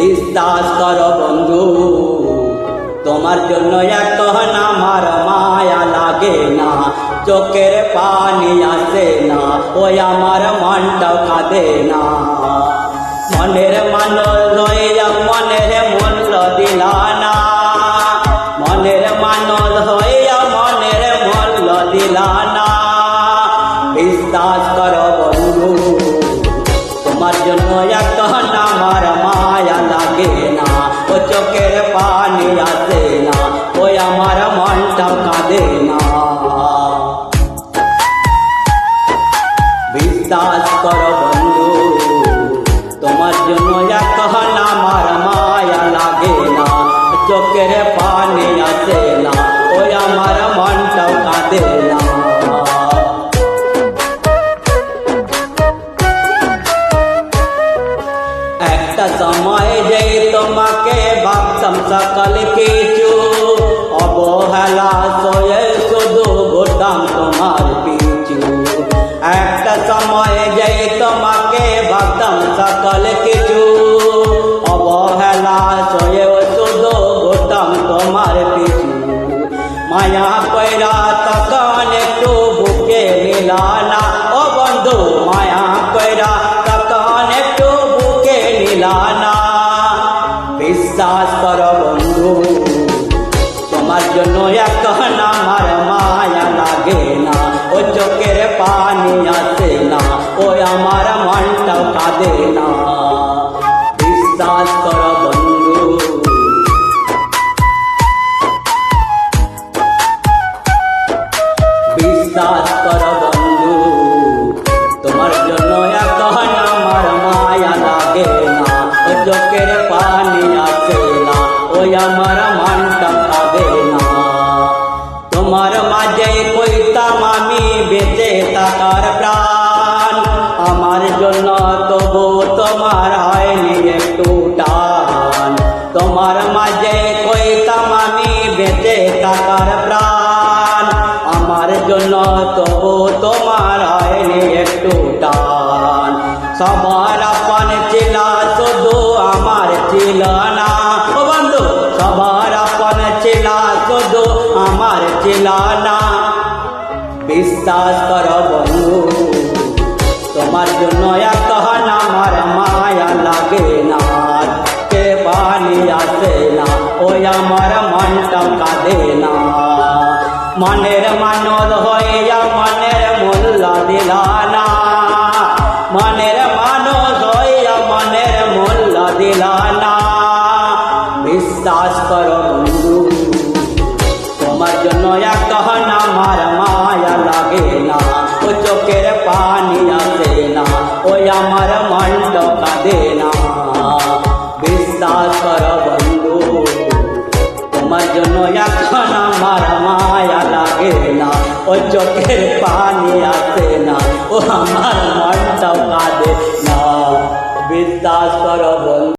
বিশ্বাস কর বন্ধু, তোমার জন্য এখন আমার মায়া লাগে না, চোখের পানি আসে না, ওই আমার মনটা কাঁদে না। মনের মানুষ রয়ে মনের মূল্য দিলা না, মনের মানুষ হইয়া মনের মূল্য দিলা না। বিশ্বাস কর বন্ধু, তোমার জন্য এখন আমার চোখের পানি আসে না, ওই আমার মনটা কাঁদে না। বিশ্বাস কর বন্ধু, তোমার জন্য এখন আমার মায়া লাগে না। চোখের পানি ভাবতাম সকাল কিছু অবহেলা সয়ে শুধু ঘুরতাম তোমার পিছু একটা সময় যেই তোমাকে ভাবতাম সকাল কিছু অবহেলা সয়ে শুধু ঘুরতাম তোমার পিছু মায়া কইরা তখন একটু বুকে মিলানা ও বন্ধু মায়া কইরা বিশ্বাস কর বন্ধু। তোমার জন্য এখন আমার মায়া লাগে না। ও চোখের পানি আসে না। ও আমার মনটাও কাঁদে না। ওই আমার কাঁদে না। তোমার মাঝে কইতাম আমি বেঁচে থাকার প্রাণ। আমার জন্য তবু তোমার হয়নি একটু টান। তোমার মাঝে কইতাম আমি বেঁচে থাকার প্রাণ। আমার জন্য তবু তোমার হয়নি একটু টান। সবার আপন ছিল, শুধু আমার ছিল না বিশ্বাস কর বন্ধু, তোমার জন্য এখন আমার মায়া লাগে না। কে পানি আসে না, ওই আমার মনটা কাঁদে না। মনের মানদ হইয়া মনের মূল্য দিলা মনের মানদ হইয়া মনের মূল্য দিলা বিশ্বাস কর বিশ্বাস কর বন্ধু তোমার জন্য এখন আমার মায়া লাগে না ও চোখের পানি আসে না ও আমার মনটাও কাঁদে না বিশ্বাস কর বন্ধু